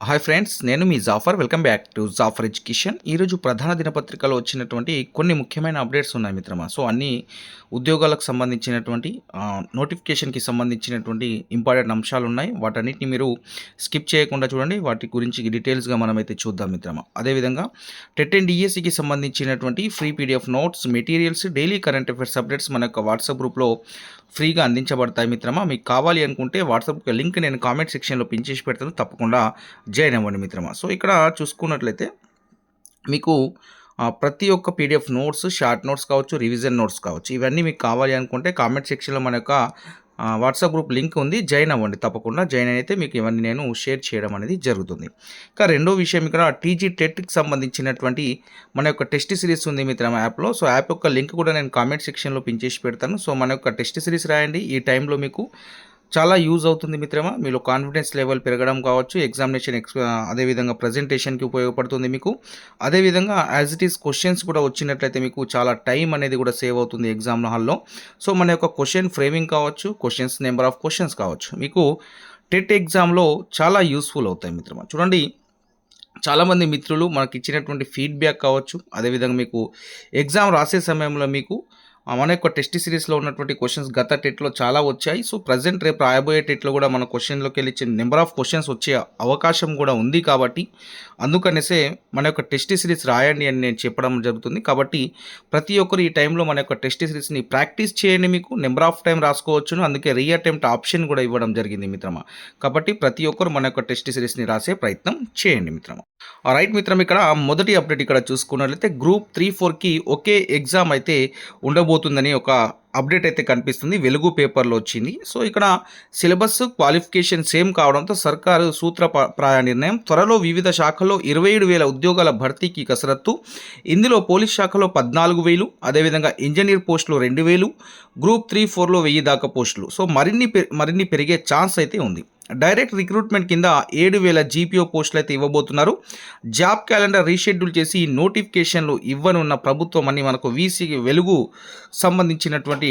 Hi friends నేను మీ Jafar welcome back to Jafar education ఈరోజు ప్రధాన దినపత్రికలో వచ్చినటువంటి కొన్ని ముఖ్యమైన అప్డేట్స్ ఉన్నాయి మిత్రమా. సో అన్ని ఉద్యోగాలకు సంబంధించినటువంటి నోటిఫికేషన్కి సంబంధించినటువంటి ఇంపార్టెంట్ అంశాలు ఉన్నాయి. వాటన్నిటిని మీరు స్కిప్ చేయకుండా చూడండి. వాటి గురించి డీటెయిల్స్గా మనమైతే చూద్దాం మిత్రమా. అదేవిధంగా టెట్ అండ్ డిఎస్సికి సంబంధించినటువంటి free PDF notes materials daily current affairs updates మన యొక్క వాట్సాప్ గ్రూప్లో ఫ్రీగా అందించబడతాయి మిత్రమా? మీకు కావాలి అనుకుంటే వాట్సాప్ లింక్ నేను కామెంట్ సెక్షన్లో పిన్ చేసి పెడతాను. తప్పకుండా జాయిన్ అవ్వండి మిత్రమా. సో ఇక్కడ చూసుకున్నట్లయితే మీకు ప్రతి ఒక్క పీడిఎఫ్ నోట్స్ షార్ట్ నోట్స్ కావచ్చు రివిజన్ నోట్స్ కావచ్చు ఇవన్నీ మీకు కావాలి అనుకుంటే కామెంట్ సెక్షన్లో మన యొక్క వాట్సాప్ గ్రూప్ లింక్ ఉంది. జాయిన్ అవ్వండి. తప్పకుండా జాయిన్ అయితే మీకు ఇవన్నీ నేను షేర్ చేయడం అనేది జరుగుతుంది. ఇంకా రెండో విషయం ఇక్కడ టీజీ టెట్కి సంబంధించినటువంటి మన యొక్క టెస్ట్ సిరీస్ ఉంది మిత్రం యాప్లో సో యాప్ యొక్క లింక్ కూడా నేను కామెంట్ సెక్షన్లో పిన్ చేసి పెడతాను. సో మన యొక్క టెస్ట్ సిరీస్ రాయండి. ఈ టైంలో మీకు చాలా యూజ్ అవుతుంది మిత్రమా. మీలో కాన్ఫిడెన్స్ లెవెల్ పెరగడం కావచ్చు ఎగ్జామినేషన్ ఎక్స్ అదేవిధంగా ప్రజెంటేషన్కి ఉపయోగపడుతుంది మీకు. అదేవిధంగా యాజ్ ఇట్ ఈస్ క్వశ్చన్స్ కూడా వచ్చినట్లయితే మీకు చాలా టైం అనేది కూడా సేవ్ అవుతుంది ఎగ్జామ్ హాల్లో. సో మన యొక్క క్వశ్చన్ ఫ్రేమింగ్ కావచ్చు క్వశ్చన్స్ నెంబర్ ఆఫ్ క్వశ్చన్స్ కావచ్చు మీకు టెట్ ఎగ్జామ్లో చాలా యూస్ఫుల్ అవుతాయి మిత్రమా. చూడండి చాలామంది మిత్రులు మనకి ఇచ్చినటువంటి ఫీడ్బ్యాక్ కావచ్చు అదేవిధంగా మీకు ఎగ్జామ్ రాసే సమయంలో మీకు మన యొక్క టెస్ట్ సిరీస్లో ఉన్నటువంటి క్వశ్చన్స్ గత టెట్లో చాలా వచ్చాయి. సో ప్రజెంట్ రేపు రాయబోయే టెట్లో కూడా మన క్వశ్చన్లోకి వెళ్ళి నెంబర్ ఆఫ్ క్వశ్చన్స్ వచ్చే అవకాశం కూడా ఉంది కాబట్టి అందుకనేసే మన యొక్క టెస్ట్ సిరీస్ రాయండి అని నేను చెప్పడం జరుగుతుంది. కాబట్టి ప్రతి ఒక్కరు ఈ టైంలో మన యొక్క టెస్ట్ సిరీస్ని ప్రాక్టీస్ చేయండి మీకు. నెంబర్ ఆఫ్ టైం రాసుకోవచ్చును. అందుకే రీ అటెంప్ట్ ఆప్షన్ కూడా ఇవ్వడం జరిగింది మిత్రమా. కాబట్టి ప్రతి ఒక్కరు మన యొక్క టెస్ట్ సిరీస్ని రాసే ప్రయత్నం చేయండి మిత్రమా. రైట్ మిత్రం ఇక్కడ మొదటి అప్డేట్ ఇక్కడ చూసుకున్నట్లయితే గ్రూప్ త్రీ ఫోర్కి ఒకే ఎగ్జామ్ అయితే ఉండబోతుందని ఒక అప్డేట్ అయితే కనిపిస్తుంది. వెలుగు పేపర్లో వచ్చింది. సో ఇక్కడ సిలబస్ క్వాలిఫికేషన్ సేమ్ కావడంతో సర్కారు సూత్ర ప్రాయ నిర్ణయం. త్వరలో వివిధ శాఖల్లో ఇరవై ఏడు వేల ఉద్యోగాల భర్తీకి కసరత్తు. ఇందులో పోలీస్ శాఖలో పద్నాలుగు వేలు అదేవిధంగా ఇంజనీర్ పోస్టులు రెండు వేలు గ్రూప్ త్రీ ఫోర్లో వెయ్యి దాకా పోస్టులు. సో మరిన్ని పె- మరిన్ని పెరిగే ఛాన్స్ అయితే ఉంది. డైరెక్ట్ రిక్రూట్మెంట్ కింద ఏడు వేల జీపీఓ పోస్టులు అయితే ఇవ్వబోతున్నారు. జాబ్ క్యాలెండర్ రీషెడ్యూల్ చేసి నోటిఫికేషన్లు ఇవ్వనున్న ప్రభుత్వం అని మనకు వీసీ వెలుగు సంబంధించినటువంటి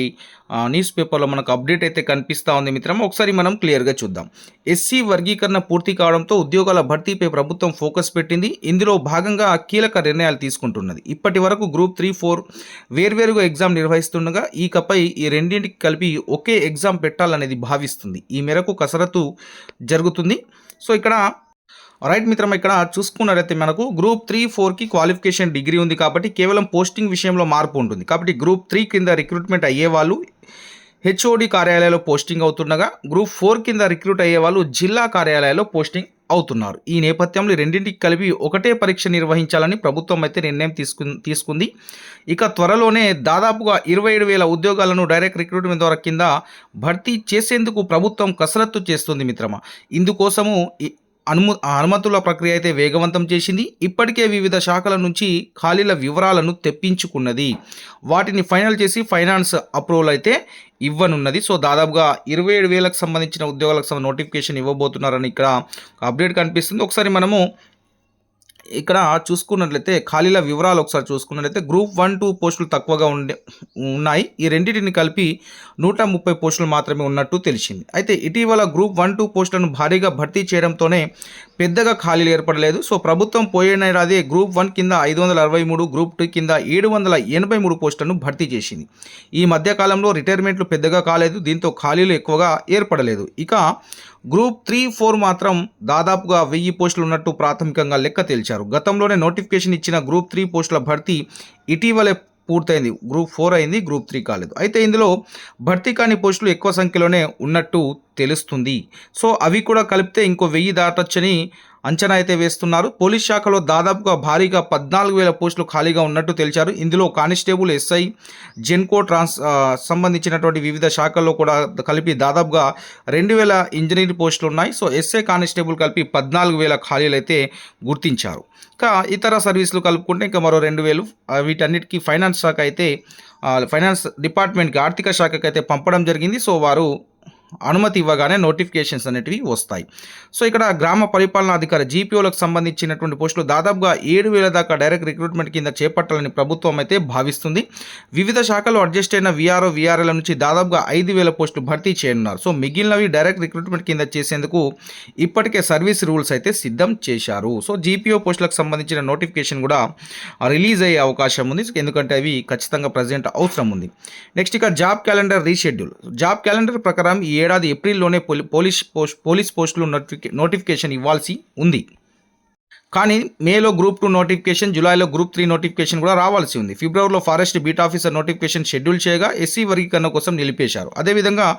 న్యూస్ పేపర్లో మనకు అప్డేట్ అయితే కనిపిస్తూ ఉంది మిత్రం ఒకసారి మనం క్లియర్గా చూద్దాం. ఎస్సీ వర్గీకరణ పూర్తి కావడంతో ఉద్యోగాల భర్తీపై ప్రభుత్వం ఫోకస్ పెట్టింది. ఇందులో భాగంగా కీలక నిర్ణయాలు తీసుకుంటున్నది. ఇప్పటి వరకు గ్రూప్ త్రీ ఫోర్ వేర్వేరుగా ఎగ్జామ్ నిర్వహిస్తుండగా ఈకపై ఈ రెండింటికి కలిపి ఒకే ఎగ్జామ్ పెట్టాలనేది భావిస్తుంది. ఈ మేరకు కసరత్తు జరుగుతుంది. సో ఇక్కడ రైట్ మిత్రం ఇక్కడ చూసుకున్నట్లయితే మనకు గ్రూప్ త్రీ ఫోర్కి క్వాలిఫికేషన్ డిగ్రీ ఉంది కాబట్టి కేవలం పోస్టింగ్ విషయంలో మార్పు ఉంటుంది. కాబట్టి గ్రూప్ త్రీ కింద రిక్రూట్మెంట్ అయ్యే వాళ్ళు హెచ్ఓడి కార్యాలయాల్లో పోస్టింగ్ అవుతుండగా గ్రూప్ ఫోర్ కింద రిక్రూట్ అయ్యే వాళ్ళు జిల్లా కార్యాలయాల్లో పోస్టింగ్ అవుతున్నారు. ఈ నేపథ్యంలో రెండింటికి కలిపి ఒకటే పరీక్ష నిర్వహించాలని ప్రభుత్వం అయితే నిర్ణయం తీసుకు తీసుకుంది. ఇక త్వరలోనే దాదాపుగా ఇరవై ఏడు వేల ఉద్యోగాలను డైరెక్ట్ రిక్రూట్మెంట్ ద్వారా కింద భర్తీ చేసేందుకు ప్రభుత్వం కసరత్తు చేస్తుంది మిత్రమా. ఇందుకోసము అనుము అనుమతుల ప్రక్రియ అయితే వేగవంతం చేసింది. ఇప్పటికే వివిధ శాఖల నుంచి ఖాళీల వివరాలను తెప్పించుకున్నది. వాటిని ఫైనల్ చేసి ఫైనాన్స్ అప్రూవల్ అయితే ఇవ్వనున్నది. సో దాదాపుగా ఇరవై ఏడు వేలకు సంబంధించిన ఉద్యోగాలకు సంబంధించిన నోటిఫికేషన్ ఇవ్వబోతున్నారని ఇక్కడ అప్డేట్ కనిపిస్తుంది. ఒకసారి మనము ఇక్కడ చూసుకున్నట్లయితే ఖాళీల వివరాలు ఒకసారి చూసుకున్నట్లయితే గ్రూప్ వన్ టూ పోస్టులు తక్కువగా ఉండే ఉన్నాయి. ఈ రెండింటిని కలిపి నూట ముప్పై పోస్టులు మాత్రమే ఉన్నట్టు తెలిసింది. అయితే ఇటీవల గ్రూప్ వన్ టూ పోస్టులను భారీగా భర్తీ చేయడంతోనే పెద్దగా ఖాళీలు ఏర్పడలేదు. సో ప్రభుత్వం పోయినేడాది గ్రూప్ వన్ కింద ఐదు వందల అరవై మూడు గ్రూప్ టూ కింద ఏడు వందల ఎనభై మూడు పోస్టులను భర్తీ చేసింది. ఈ మధ్యకాలంలో రిటైర్మెంట్లు పెద్దగా కాలేదు. దీంతో ఖాళీలు ఎక్కువగా ఏర్పడలేదు. ఇక గ్రూప్ త్రీ ఫోర్ మాత్రం దాదాపుగా వెయ్యి పోస్టులు ఉన్నట్టు ప్రాథమికంగా లెక్క తేల్చారు. గతంలోనే నోటిఫికేషన్ ఇచ్చిన గ్రూప్ త్రీ పోస్టుల భర్తీ ఇటీవలే పూర్తయింది. గ్రూప్ ఫోర్ అయింది గ్రూప్ త్రీ కాలేదు. అయితే ఇందులో భర్తీ కాని పోస్టులు ఎక్కువ సంఖ్యలోనే ఉన్నట్టు తెలుస్తుంది. సో అవి కూడా కలిపితే ఇంకో వెయ్యి దాటొచ్చని అంచనా అయితే వేస్తున్నారు. పోలీస్ శాఖలో దాదాపుగా భారీగా పద్నాలుగు వేల పోస్టులు ఖాళీగా ఉన్నట్టు తెలిచారు. ఇందులో కానిస్టేబుల్ ఎస్ఐ జెన్కో ట్రాన్స్ సంబంధించినటువంటి వివిధ శాఖల్లో కూడా కలిపి దాదాపుగా రెండు వేల ఇంజనీర్ పోస్టులు ఉన్నాయి. సో ఎస్ఐ కానిస్టేబుల్ కలిపి పద్నాలుగు వేల ఖాళీలు అయితే గుర్తించారు. ఇంకా ఇతర సర్వీసులు కలుపుకుంటే ఇంకా మరో రెండు వేలు వీటన్నిటికీ ఫైనాన్స్ శాఖ అయితే ఫైనాన్స్ డిపార్ట్మెంట్కి ఆర్థిక శాఖకి అయితే పంపడం జరిగింది. సో వారు అనుమతి ఇవ్వగానే నోటిఫికేషన్స్ అనేటివి వస్తాయి. సో ఇక్కడ గ్రామ పరిపాలన అధికారి జీపీఓలకు సంబంధించినటువంటి పోస్టులు దాదాపుగా ఏడు వేల దాకా డైరెక్ట్ రిక్రూట్మెంట్ కింద చేపట్టాలని ప్రభుత్వం అయితే భావిస్తుంది. వివిధ శాఖలు అడ్జస్ట్ అయిన విఆర్ఓ విఆర్ఎల నుంచి దాదాపుగా ఐదు వేల పోస్టులు భర్తీ చేయనున్నారు. సో మిగిలినవి డైరెక్ట్ రిక్రూట్మెంట్ కింద చేసేందుకు ఇప్పటికే సర్వీస్ రూల్స్ అయితే సిద్ధం చేశారు. సో జీపీఓ పోస్టులకు సంబంధించిన నోటిఫికేషన్ కూడా రిలీజ్ అయ్యే అవకాశం ఉంది. ఎందుకంటే అవి ఖచ్చితంగా ప్రజెంట్ అవసరం ఉంది. నెక్స్ట్ ఇక job calendar reschedule. Job calendar ప్రకారం ఈ ఏడాది ఏప్రిల్లోనే పోలీస్ పోస్ట్ పోలీస్ పోస్టులు నోటిఫికే నోటిఫికేషన్ ఇవ్వాల్సి ఉంది. కానీ మేలో గ్రూప్ టూ నోటిఫికేషన్ జూలైలో గ్రూప్ త్రీ నోటిఫికేషన్ కూడా రావాల్సి ఉంది. ఫిబ్రవరిలో forest beat officer notification schedule చేయగా ఎస్సీ వర్గీకరణ కోసం నిలిపేశారు. అదేవిధంగా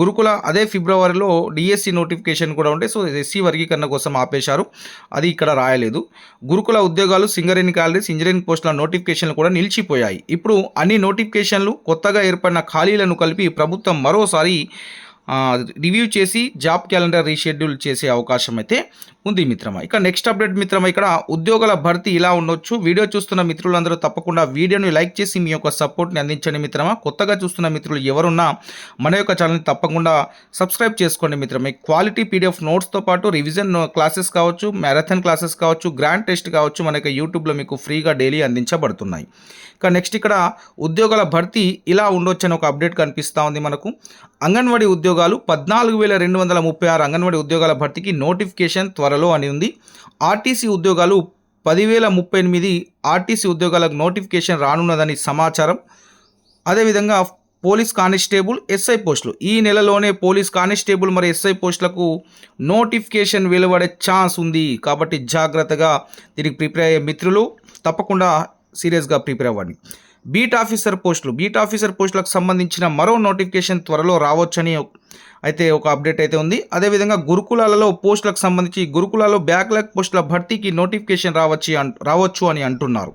గురుకుల అదే ఫిబ్రవరిలో డిఎస్సి నోటిఫికేషన్ కూడా ఉంటే సో ఎస్సీ వర్గీకరణ కోసం ఆపేశారు. అది ఇక్కడ రాయలేదు. గురుకుల ఉద్యోగాలు సింగరేణి క్యాలరీస్ ఇంజనీరింగ్ పోస్టుల నోటిఫికేషన్లు కూడా నిలిచిపోయాయి. ఇప్పుడు అన్ని నోటిఫికేషన్లు కొత్తగా ఏర్పడిన ఖాళీలను కలిపి ప్రభుత్వం మరోసారి రివ్యూ చేసి జాబ్ క్యాలెండర్ రీషెడ్యూల్ చేసే అవకాశం అయితే ఉంది మిత్రమా. ఇక నెక్స్ట్ అప్డేట్ మిత్రమా ఇక్కడ ఉద్యోగాల భర్తీ ఇలా ఉండొచ్చు. వీడియో చూస్తున్న మిత్రులందరూ తప్పకుండా వీడియోని లైక్ చేసి మీ యొక్క సపోర్ట్ని అందించండి మిత్రమా. కొత్తగా చూస్తున్న మిత్రులు ఎవరున్నా మన యొక్క ఛానల్ని తప్పకుండా సబ్స్క్రైబ్ చేసుకోండి మిత్రమే. క్వాలిటీ పీడిఎఫ్ నోట్స్తో పాటు రివిజన్ క్లాసెస్ కావచ్చు మ్యారథాన్ క్లాసెస్ కావచ్చు గ్రాండ్ టెస్ట్ కావచ్చు మన యొక్క యూట్యూబ్లో మీకు ఫ్రీగా డైలీ అందించబడుతున్నాయి. ఇక నెక్స్ట్ ఇక్కడ ఉద్యోగాల భర్తీ ఇలా ఉండొచ్చు అని ఒక అప్డేట్ కనిపిస్తూ ఉంది మనకు. అంగన్వాడీ ఉద్యోగాలు పద్నాలుగు వేల రెండు వందల ముప్పై ఆరు అంగన్వాడీ ఉద్యోగాల భర్తీకి నోటిఫికేషన్ త్వరలో అని ఉంది. ఆర్టీసీ ఉద్యోగాలు పదివేల ముప్పై ఎనిమిది ఆర్టీసీ ఉద్యోగాలకు నోటిఫికేషన్ రానున్నదని సమాచారం. అదేవిధంగా పోలీస్ కానిస్టేబుల్ ఎస్ఐ పోస్టులు. ఈ నెలలోనే పోలీస్ కానిస్టేబుల్ మరి ఎస్ఐ పోస్టులకు నోటిఫికేషన్ వెలువడే ఛాన్స్ ఉంది. కాబట్టి జాగ్రత్తగా దీనికి ప్రిపేర్ అయ్యే మిత్రులు తప్పకుండా సీరియస్గా ప్రిపేర్ అవ్వండి. బీట్ ఆఫీసర్ పోస్టులు బీట్ ఆఫీసర్ పోస్టులకు సంబంధించిన మరో నోటిఫికేషన్ త్వరలో రావచ్చని అయితే ఒక అప్డేట్ అయితే ఉంది. అదేవిధంగా గురుకులాలలో పోస్టులకు సంబంధించి గురుకులాల్లో బ్యాక్లాగ్ పోస్టుల భర్తీకి నోటిఫికేషన్ రావచ్చు రావచ్చు అని అంటున్నారు.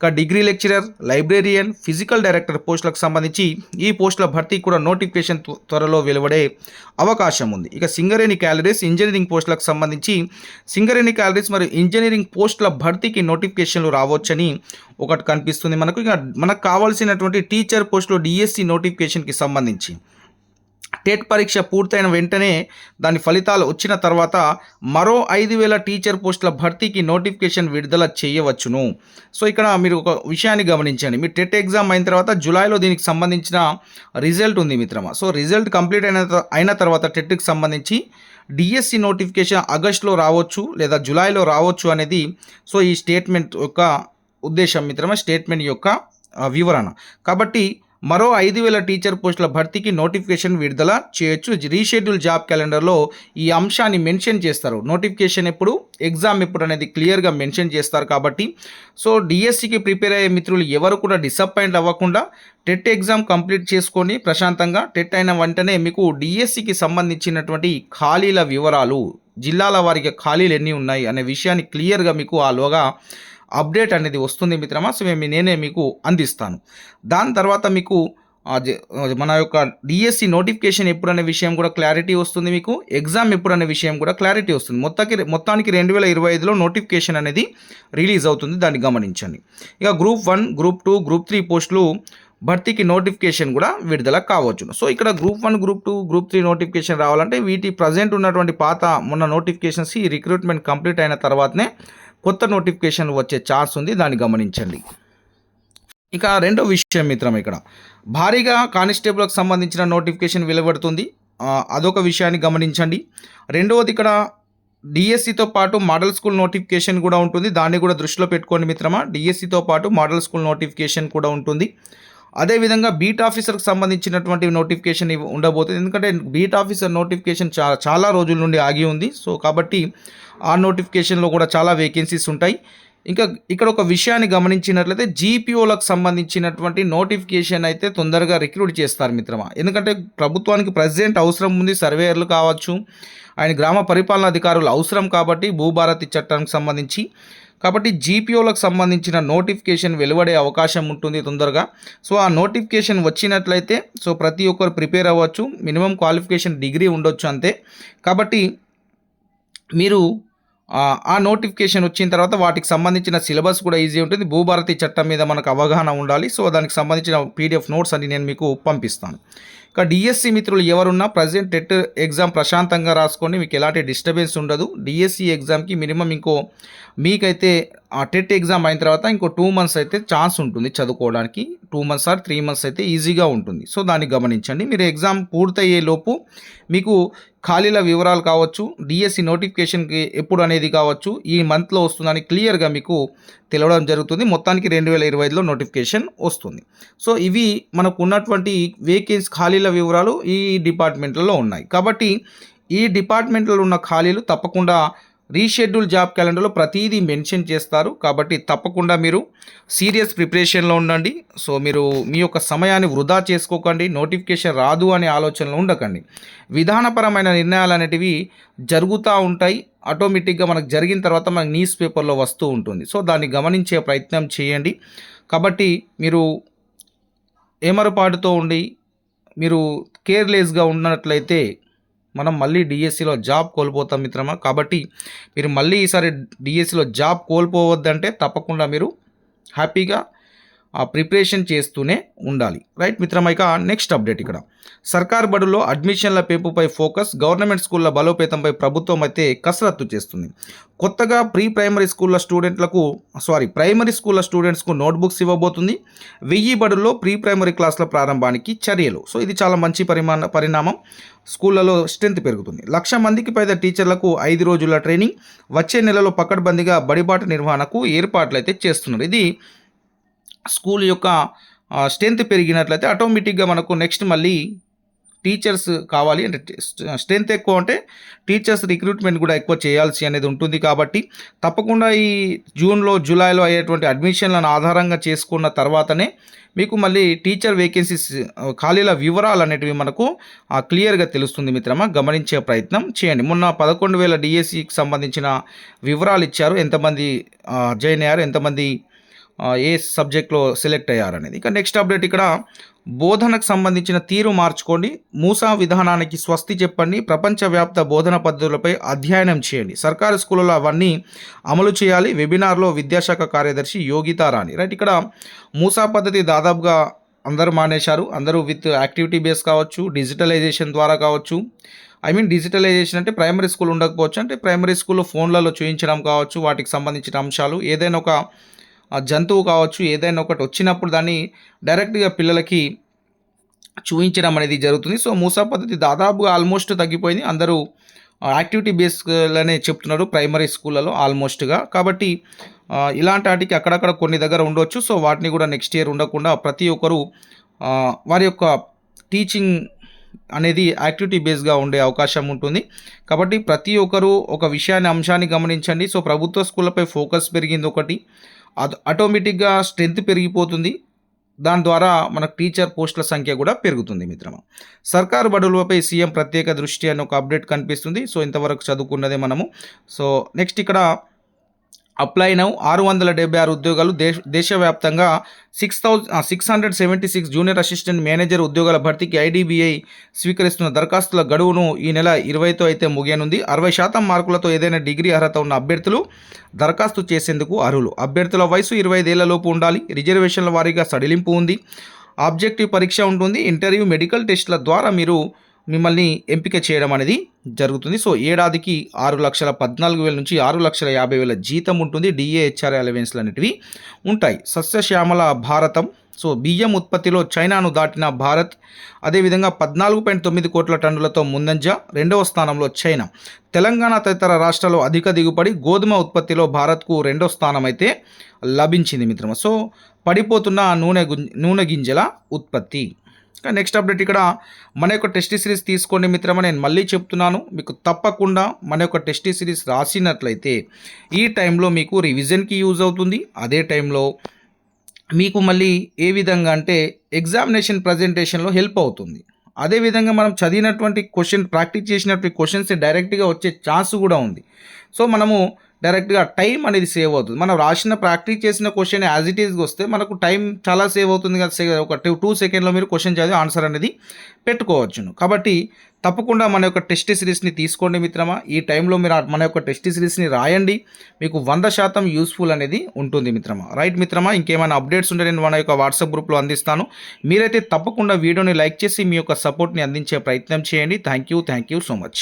ఇక degree lecturer librarian physical director పోస్టులకు సంబంధించి ఈ పోస్టుల భర్తీ కూడా నోటిఫికేషన్ త్వరలో వెలువడే అవకాశం ఉంది. ఇక సింగరేణి క్యాలరీస్ ఇంజనీరింగ్ పోస్టులకు సంబంధించి సింగరేణి క్యాలరీస్ మరియు ఇంజనీరింగ్ పోస్టుల భర్తీకి నోటిఫికేషన్లు రావచ్చని ఒకటి కనిపిస్తుంది మనకు. ఇక మనకు కావాల్సినటువంటి టీచర్ పోస్టులు డిఎస్సి నోటిఫికేషన్కి సంబంధించి. టెట్ పరీక్ష పూర్తయిన వెంటనే దాని ఫలితాలు వచ్చిన తర్వాత మరో ఐదు వేల టీచర్ పోస్టుల భర్తీకి నోటిఫికేషన్ విడుదల చేయవచ్చును. సో ఇక్కడ మీరు ఒక విషయాన్ని గమనించండి. మీ టెట్ ఎగ్జామ్ అయిన తర్వాత జూలైలో దీనికి సంబంధించిన రిజల్ట్ ఉంది మిత్రమా. సో రిజల్ట్ కంప్లీట్ అయిన అయిన తర్వాత టెట్కి సంబంధించి డిఎస్సి నోటిఫికేషన్ ఆగస్టులో రావచ్చు లేదా జూలైలో రావచ్చు అనేది సో ఈ స్టేట్మెంట్ యొక్క ఉద్దేశం మిత్రమా. స్టేట్మెంట్ యొక్క వివరణ. కాబట్టి మరో ఐదు వేల టీచర్ పోస్టుల భర్తీకి నోటిఫికేషన్ విడుదల చేయొచ్చు. రీషెడ్యూల్ జాబ్ క్యాలెండర్లో ఈ అంశాన్ని మెన్షన్ చేస్తారు. నోటిఫికేషన్ ఎప్పుడు? ఎగ్జామ్ ఎప్పుడు అనేది క్లియర్గా మెన్షన్ చేస్తారు కాబట్టి. సో డిఎస్సికి ప్రిపేర్ అయ్యే మిత్రులు ఎవరు కూడా డిసప్పాయింట్ అవ్వకుండా టెట్ ఎగ్జామ్ కంప్లీట్ చేసుకొని ప్రశాంతంగా టెట్ అయిన వెంటనే మీకు డిఎస్సికి సంబంధించినటువంటి ఖాళీల వివరాలు జిల్లాల వారికి ఖాళీలు ఎన్ని ఉన్నాయి అనే విషయాన్ని క్లియర్గా మీకు ఆలోగా అప్డేట్ అనేది వస్తుంది మిత్రమా? సో మేము నేనే మీకు అందిస్తాను. దాని తర్వాత మీకు మన యొక్క డిఎస్సి నోటిఫికేషన్ ఎప్పుడు అనే విషయం కూడా క్లారిటీ వస్తుంది మీకు ఎగ్జామ్ ఎప్పుడు అనే విషయం కూడా క్లారిటీ వస్తుంది. మొత్తానికి మొత్తానికి రెండు వేల ఇరవై ఐదులో నోటిఫికేషన్ అనేది రిలీజ్ అవుతుంది దాన్ని గమనించండి. ఇక group one group two group three పోస్టులు భర్తీకి నోటిఫికేషన్ కూడా విడుదల కావచ్చు. సో ఇక్కడ group one group two group three notification రావాలంటే వీటి ప్రజెంట్ ఉన్నటువంటి పాత మొన్న నోటిఫికేషన్స్ ఈ రిక్రూట్మెంట్ కంప్లీట్ అయిన తర్వాతనే కొత్త నోటిఫికేషన్ వచ్చే ఛాన్స్ ఉంది దాన్ని గమనించండి. ఇక రెండో విషయం మిత్రం ఇక్కడ. భారీగా కానిస్టేబుల్కి సంబంధించిన నోటిఫికేషన్ వెలువడుతుంది. అదొక విషయాన్ని గమనించండి. రెండవది ఇక్కడ డిఎస్సితో పాటు మోడల్ స్కూల్ నోటిఫికేషన్ కూడా ఉంటుంది. దాన్ని కూడా దృష్టిలో పెట్టుకోండి మిత్రమా. డిఎస్సితో పాటు మోడల్ స్కూల్ నోటిఫికేషన్ కూడా ఉంటుంది. అదేవిధంగా బీట్ ఆఫీసర్కి సంబంధించినటువంటి నోటిఫికేషన్ ఉండబోతుంది. ఎందుకంటే బీట్ ఆఫీసర్ నోటిఫికేషన్ చా చాలా రోజుల నుండి ఆగి ఉంది. సో కాబట్టి ఆ నోటిఫికేషన్లో కూడా చాలా వేకెన్సీస్ ఉంటాయి. ఇంకా ఇక్కడ ఒక విషయాన్ని గమనించినట్లయితే జీపీఓలకు సంబంధించినటువంటి నోటిఫికేషన్ అయితే తొందరగా రిక్రూట్ చేస్తారు మిత్రమా. ఎందుకంటే ప్రభుత్వానికి ప్రజెంట్ అవసరం ఉంది. సర్వేయర్లు కావచ్చు ఆయన గ్రామ పరిపాలన అధికారులు అవసరం కాబట్టి భూభారతి చట్టానికి సంబంధించి కాబట్టి జీపీఓలకు సంబంధించిన నోటిఫికేషన్ వెలువడే అవకాశం ఉంటుంది తొందరగా. సో ఆ నోటిఫికేషన్ వచ్చినట్లయితే సో ప్రతి ఒక్కరు ప్రిపేర్ అవ్వచ్చు. మినిమం క్వాలిఫికేషన్ డిగ్రీ ఉండొచ్చు అంతే. కాబట్టి మీరు ఆ, నోటిఫికేషన్ వచ్చిన తర్వాత వాటికి సంబంధించిన సిలబస్ కూడా ఈజీ ఉంటుంది. భూభారతి చట్టం మీద మనకు అవగాహన ఉండాలి. సో దానికి సంబంధించిన పీడిఎఫ్ నోట్స్ అన్ని నేను మీకు పంపిస్తాను. ఇక డిఎస్సి మిత్రులు ఎవరున్నా ప్రజెంట్ టెట్ ఎగ్జామ్ ప్రశాంతంగా రాసుకోండి మీకు ఎలాంటి డిస్టర్బెన్స్ ఉండదు. డిఎస్సి ఎగ్జామ్కి మినిమం ఇంకో మీకైతే ఆ టెట్ ఎగ్జామ్ అయిన తర్వాత ఇంకో టూ మంత్స్ అయితే ఛాన్స్ ఉంటుంది చదువుకోవడానికి. Two months or three months అయితే ఈజీగా ఉంటుంది. సో దాన్ని గమనించండి. మీరు ఎగ్జామ్ పూర్తయ్యే లోపు మీకు ఖాళీల వివరాలు కావచ్చు డిఎస్సి నోటిఫికేషన్కి ఎప్పుడు అనేది కావచ్చు ఈ మంత్లో వస్తుందని క్లియర్గా మీకు తెలవడం జరుగుతుంది. మొత్తానికి రెండు వేల ఇరవై ఐదులో నోటిఫికేషన్ వస్తుంది. సో ఇవి మనకు ఉన్నటువంటి వేకెన్సీ ఖాళీల వివరాలు ఈ డిపార్ట్మెంట్లలో ఉన్నాయి. కాబట్టి ఈ డిపార్ట్మెంట్లో ఉన్న ఖాళీలు తప్పకుండా రీషెడ్యూల్ జాబ్ క్యాలెండర్లో ప్రతిదీ మెన్షన్ చేస్తారు. కాబట్టి తప్పకుండా మీరు సీరియస్ ప్రిపరేషన్లో ఉండండి. సో మీరు మీ యొక్క సమయాన్ని వృధా చేసుకోకండి. నోటిఫికేషన్ రాదు అనే ఆలోచనలో ఉండకండి. విధానపరమైన నిర్ణయాలు అనేటివి జరుగుతూ ఉంటాయి. ఆటోమేటిక్గా మనకు జరిగిన తర్వాత మనకు న్యూస్ పేపర్లో వస్తూ ఉంటుంది. సో దాన్ని గమనించే ప్రయత్నం చేయండి. కాబట్టి మీరు ఏమరపాటుతో ఉండి మీరు కేర్లెస్గా ఉన్నట్లయితే మనం మళ్ళీ డిఎస్సిలో జాబ్ కోల్పోతాం మిత్రమా? కాబట్టి మీరు మళ్ళీ ఈసారి డిఎస్సిలో జాబ్ కోల్పోవద్దంటే తప్పకుండా మీరు హ్యాపీగా ప్రిపరేషన్ చేస్తూనే ఉండాలి. రైట్ మిత్రమైక నెక్స్ట్ అప్డేట్ ఇక్కడ. సర్కార్ బడుల్లో అడ్మిషన్ల పెంపుపై ఫోకస్ గవర్నమెంట్ స్కూళ్ళ బలోపేతంపై ప్రభుత్వం అయితే కసరత్తు చేస్తుంది. కొత్తగా ప్రీ ప్రైమరీ స్కూళ్ళ స్టూడెంట్లకు సారీ ప్రైమరీ స్కూళ్ళ స్టూడెంట్స్కు నోట్బుక్స్ ఇవ్వబోతుంది. వెయ్యి బడుల్లో ప్రీ ప్రైమరీ క్లాసుల ప్రారంభానికి చర్యలు. సో ఇది చాలా మంచి పరిమాణ పరిణామం. స్కూళ్ళలో స్ట్రెంత్ పెరుగుతుంది. లక్ష మందికి పైగా టీచర్లకు ఐదు రోజుల ట్రైనింగ్ వచ్చే నెలలో పకడ్బందీగా బడిబాట నిర్వహణకు ఏర్పాట్లు అయితే చేస్తున్నారు. ఇది స్కూల్ యొక్క స్ట్రెంత్ పెరిగినట్లయితే ఆటోమేటిక్గా మనకు నెక్స్ట్ మళ్ళీ టీచర్స్ కావాలి. అంటే స్ట్రెంత్ ఎక్కువ అంటే టీచర్స్ రిక్రూట్మెంట్ కూడా ఎక్కువ చేయాల్సి అనేది ఉంటుంది కాబట్టి తప్పకుండా ఈ జూన్లో జూలైలో అయ్యేటువంటి అడ్మిషన్లను ఆధారంగా చేసుకున్న తర్వాతనే మీకు మళ్ళీ టీచర్ వేకెన్సీస్ ఖాళీల వివరాలు అనేటివి మనకు క్లియర్గా తెలుస్తుంది మిత్రమా. గమనించే ప్రయత్నం చేయండి. మొన్న పదకొండు వేల డిఎస్సికి సంబంధించిన వివరాలు ఇచ్చారు. ఎంతమంది జాయిన్ అయ్యారు? ఎంతమంది ఏ సబ్జెక్ట్లో సెలెక్ట్ అయ్యారనేది. ఇక నెక్స్ట్ అప్డేట్ ఇక్కడ బోధనకు సంబంధించిన తీరు మార్చుకోండి. మూసా విధానానికి స్వస్తి చెప్పండి. ప్రపంచవ్యాప్త బోధన పద్ధతులపై అధ్యయనం చేయండి. సర్కారు స్కూళ్ళలో అవన్నీ అమలు చేయాలి. వెబినార్లో విద్యాశాఖ కార్యదర్శి యోగితా రాణి. రైట్ ఇక్కడ మూసా పద్ధతి దాదాపుగా అందరూ మానేశారు. అందరూ విత్ యాక్టివిటీ బేస్ కావచ్చు డిజిటలైజేషన్ ద్వారా కావచ్చు. ఐ మీన్ డిజిటలైజేషన్ అంటే ప్రైమరీ స్కూల్ ఉండకపోవచ్చు. అంటే ప్రైమరీ స్కూల్లో ఫోన్లలో చూపించడం కావచ్చు వాటికి సంబంధించిన అంశాలు. ఏదైనా ఒక ఆ జంతువు కావచ్చు ఏదైనా ఒకటి వచ్చినప్పుడు దాన్ని డైరెక్ట్గా పిల్లలకి చూపించడం అనేది జరుగుతుంది. సో మూసా పద్ధతి దాదాపుగా ఆల్మోస్ట్ తగ్గిపోయింది. అందరూ యాక్టివిటీ బేస్లోనే చెప్తున్నారు. ప్రైమరీ స్కూళ్ళలో ఆల్మోస్ట్గా. కాబట్టి ఇలాంటి వాటికి అక్కడక్కడ కొన్ని దగ్గర ఉండొచ్చు. సో వాటిని కూడా నెక్స్ట్ ఇయర్ ఉండకుండా ప్రతి ఒక్కరు వారి యొక్క టీచింగ్ అనేది యాక్టివిటీ బేస్గా ఉండే అవకాశం ఉంటుంది. కాబట్టి ప్రతి ఒక్కరూ ఒక విషయాన్ని అంశాన్ని గమనించండి. సో ప్రభుత్వ స్కూళ్ళపై ఫోకస్ పెరిగింది ఒకటి. ఆటోమేటిక్గా స్ట్రెంత్ పెరిగిపోతుంది. దాని ద్వారా మనకు టీచర్ పోస్టుల సంఖ్య కూడా పెరుగుతుంది మిత్రమా. సర్కారు బడులపై సీఎం ప్రత్యేక దృష్టి అని ఒక అప్డేట్ కనిపిస్తుంది. సో ఇంతవరకు చదువుకున్నదే మనము. సో నెక్స్ట్ ఇక్కడ అప్లై నౌ ఆరు వందల డెబ్బై ఆరు ఉద్యోగాలు దేశ దేశవ్యాప్తంగా six thousand six hundred seventy six junior assistant manager ఉద్యోగాల భర్తీకి ఐడిబిఐ స్వీకరిస్తున్న దరఖాస్తుల గడువును ఈ నెల ఇరవైతో అయితే ముగియనుంది. అరవై శాతం మార్కులతో ఏదైనా డిగ్రీ అర్హత ఉన్న అభ్యర్థులు దరఖాస్తు చేసేందుకు అర్హులు. అభ్యర్థుల వయసు ఇరవై ఐదేళ్ళలోపు ఉండాలి. రిజర్వేషన్ల వారీగా సడిలింపు ఉంది. ఆబ్జెక్టివ్ పరీక్ష ఉంటుంది. ఇంటర్వ్యూ మెడికల్ టెస్ట్ల ద్వారా మీరు మిమ్మల్ని ఎంపిక చేయడం అనేది జరుగుతుంది. సో ఏడాదికి ఆరు లక్షల పద్నాలుగు వేల నుంచి ఆరు లక్షల యాభై వేల జీతం ఉంటుంది. డిఏహెచ్ఆర్ అలవెన్స్లు అనేటివి ఉంటాయి. సస్యశ్యామల భారతం. సో బియ్యం ఉత్పత్తిలో చైనాను దాటిన భారత్. అదేవిధంగా పద్నాలుగు పాయింట్ తొమ్మిది కోట్ల టన్నులతో ముందంజ. రెండవ స్థానంలో చైనా. తెలంగాణ తదితర రాష్ట్రాల్లో అధిక దిగుబడి. గోధుమ ఉత్పత్తిలో భారత్కు రెండో స్థానం అయితే లభించింది మిత్రమా. సో పడిపోతున్న నూనె గుం- నూనె గింజల ఉత్పత్తి. నెక్స్ట్ అప్డేట్ ఇక్కడ మన యొక్క టెస్ట్ సిరీస్ తీసుకోండి మిత్రమా నేను మళ్ళీ చెప్తున్నాను. మీకు తప్పకుండా మన యొక్క టెస్ట్ సిరీస్ రాసినట్లయితే ఈ టైంలో మీకు రివిజన్కి యూజ్ అవుతుంది. అదే టైంలో మీకు మళ్ళీ ఏ విధంగా అంటే ఎగ్జామినేషన్ ప్రజెంటేషన్లో హెల్ప్ అవుతుంది. అదేవిధంగా మనం చదివినటువంటి క్వశ్చన్ ప్రాక్టీస్ చేసినటువంటి క్వశ్చన్స్ డైరెక్ట్గా వచ్చే ఛాన్స్ కూడా ఉంది. సో మనము డైరెక్ట్గా టైం అనేది సేవ్ అవుతుంది. మనం రాసిన ప్రాక్టీస్ చేసిన క్వశ్చన్ యాజ్ ఇట్ ఈస్గా వస్తే మనకు టైం చాలా సేవ్ అవుతుంది కదా ఒక టూ టూ సెకండ్లో మీరు క్వశ్చన్ చదివి ఆన్సర్ అనేది పెట్టుకోవచ్చును. కాబట్టి తప్పకుండా మన యొక్క టెస్ట్ సిరీస్ని తీసుకోండి మిత్రమా. ఈ టైంలో మీరు మన యొక్క టెస్ట్ సిరీస్ని రాయండి. మీకు వంద శాతం యూస్ఫుల్ అనేది ఉంటుంది మిత్రమా. రైట్ మిత్రమా ఇంకేమైనా అప్డేట్స్ ఉంటే నేను మన యొక్క వాట్సాప్ గ్రూప్లో అందిస్తాను. మీరైతే తప్పకుండా వీడియోని లైక్ చేసి మీ యొక్క సపోర్ట్ని అందించే ప్రయత్నం చేయండి. Thank you thank you so much.